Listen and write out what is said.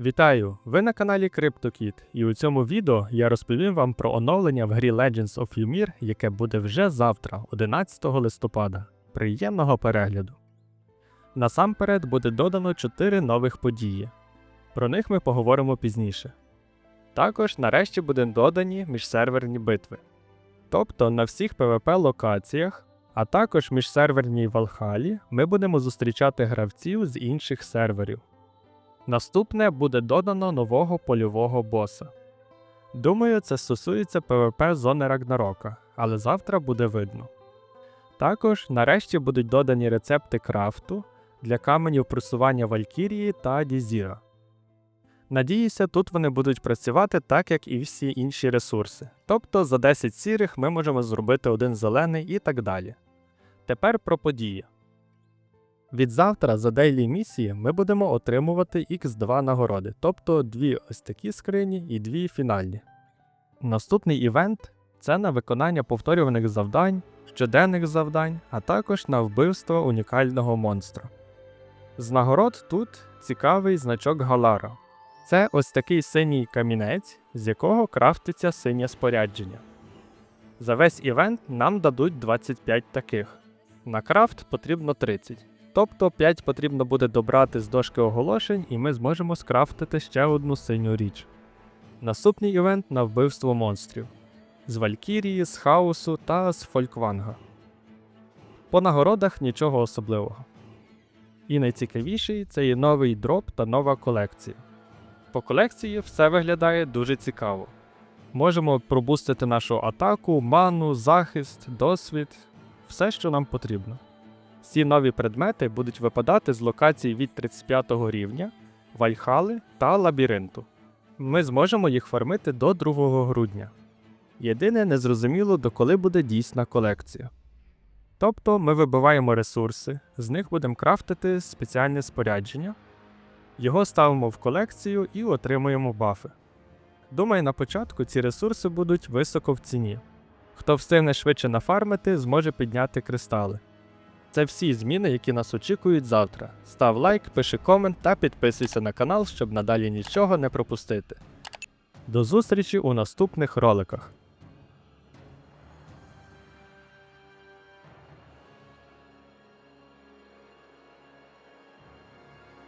Вітаю! Ви на каналі CryptoKit, і у цьому відео я розповім вам про оновлення в грі Legends of Ymir, яке буде вже завтра, 11 листопада. Приємного перегляду! Насамперед буде додано 4 нових події. Про них ми поговоримо пізніше. Також нарешті будуть додані міжсерверні битви. Тобто на всіх PvP локаціях, а також міжсерверній Валхалі ми будемо зустрічати гравців з інших серверів. Наступне буде додано нового польового боса. Думаю, це стосується PvP зони Рагнарока, але завтра буде видно. Також нарешті будуть додані рецепти крафту для каменів просування Валькірії та Дізіра. Надіюся, тут вони будуть працювати так, як і всі інші ресурси. Тобто за 10 сірих ми можемо зробити один зелений і так далі. Тепер про події. Від завтра за дейлі місії ми будемо отримувати X2 нагороди, тобто дві ось такі скрині і дві фінальні. Наступний івент це на виконання повторюваних завдань, щоденних завдань, а також на вбивство унікального монстра. З нагород тут цікавий значок Галара. Це ось такий синій камінець, з якого крафтиться синє спорядження. За весь івент нам дадуть 25 таких. На крафт потрібно 30. Тобто 5 потрібно буде добрати з дошки оголошень, і ми зможемо скрафтити ще одну синю річ. Наступний івент на вбивство монстрів з Валькірії, з Хаосу та з Фолькванга. По нагородах нічого особливого. І найцікавіший це є новий дроп та нова колекція. По колекції все виглядає дуже цікаво. Можемо пробустити нашу атаку, ману, захист, досвід, все, що нам потрібно. Всі нові предмети будуть випадати з локацій від 35 рівня, Вальхали та лабіринту. Ми зможемо їх фармити до 2 грудня. Єдине незрозуміло, доколи буде дійсна колекція. Тобто ми вибиваємо ресурси, з них будемо крафтити спеціальне спорядження, його ставимо в колекцію і отримуємо бафи. Думаю, на початку ці ресурси будуть високо в ціні. Хто встигне швидше нафармити, зможе підняти кристали. Це всі зміни, які нас очікують завтра. Став лайк, пиши комент та підписуйся на канал, щоб надалі нічого не пропустити. До зустрічі у наступних роликах.